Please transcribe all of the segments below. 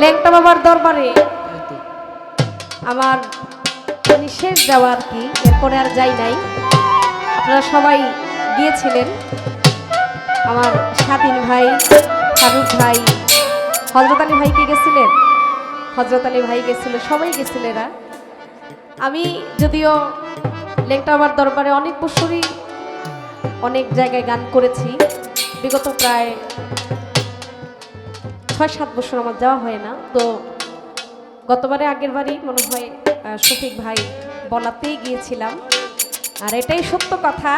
ল্যাংটা বাবার দরবারে। আমার শেষ যাওয়া আর কি? এরপরে আর যাই নাই। আপনারা সবাই গিয়েছিলেন। আমার স্বাধীন ভাই ফারুক ভাই হজরত আলী ভাই কে গেছিলেন। হজরত আলী ভাই গেছিল সবাই গেছিল এরা। আমি যদিও লেংটা আমার দরবারে অনেক বছরই অনেক জায়গায় গান করেছি। বিগত প্রায় ছয় সাত বছর আমার যাওয়া হয় না। তো গতবারে আগের বারই মনে হয় শফিক ভাই বলাতেই গিয়েছিলাম। আর এটাই সত্য কথা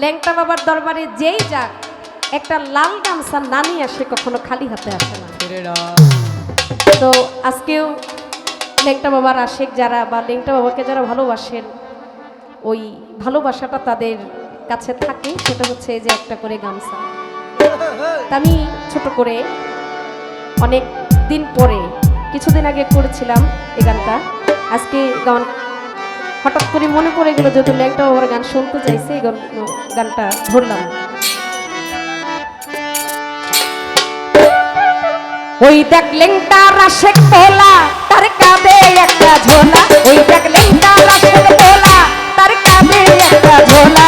ল্যাংটা বাবার দরবারে যেই যাক একটা লাল গামছা না নিয়ে আসে কখনো খালি হাতে আসে না। তো আজকেও লেংটা বাবার আশেক যারা বা লেংটা বাবাকে যারা ভালোবাসেন ওই ভালোবাসাটা তাদের কাছে থাকে সেটা হচ্ছে যে একটা করে গামছা। আমি ছোট করে অনেক দিন পরে, কিছুদিন আগে করেছিলাম এই গানটা। আজকে গান হঠাৎ করে মনে পড়ে গেল যেহেতু ল্যাংটা বাবার গান শুনতে চাইছে, এই গানটা ধরলাম। ওই দেখ লেংটার আশেক তোলা, তার কাঁধে একটা ঝোলা। ওই দেখ লেংটার আশেক তোলা, তার কাঁধে একটা ঝোলা।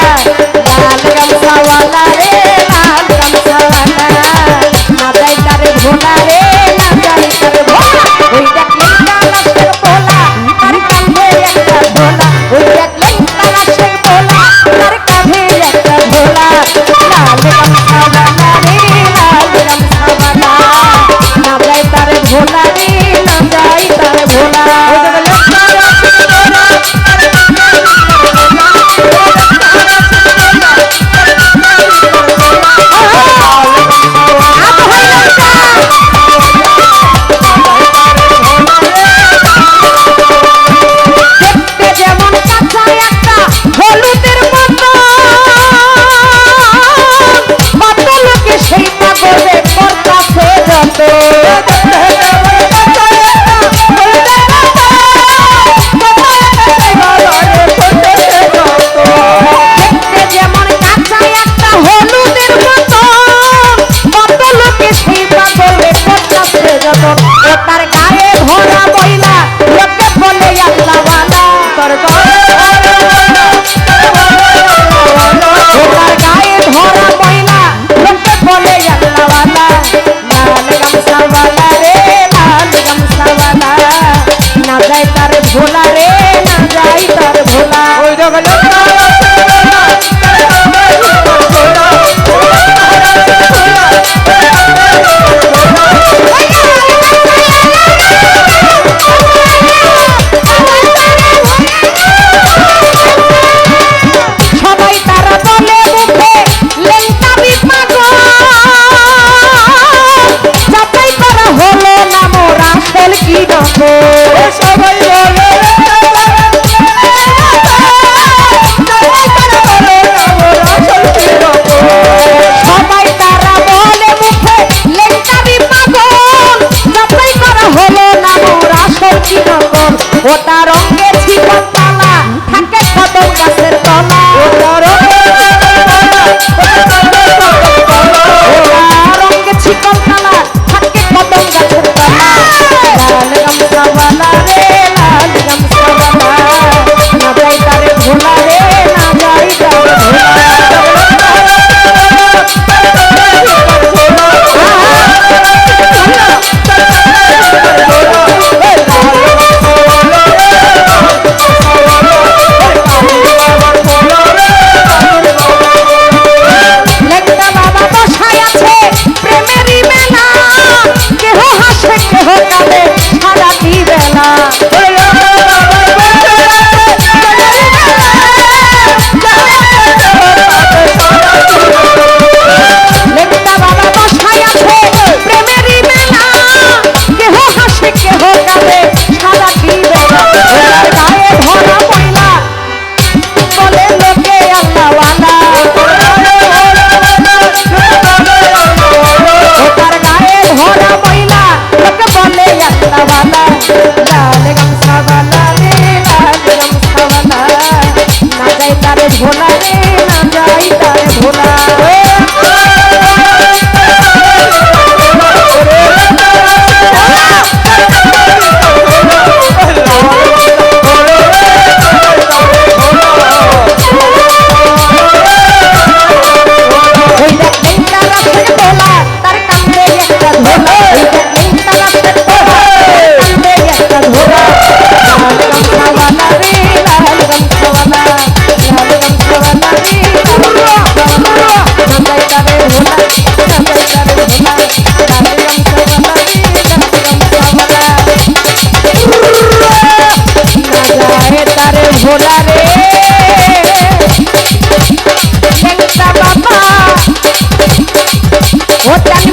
What?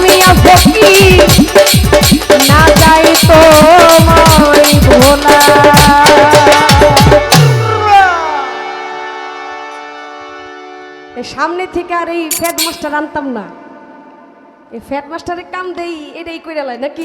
সামনে থেকে আর এই ফ্যাট মাস্টার আনতাম না। এই ফ্যাট মাস্টারের কাম দেই, এটাই করে লাই নাকি?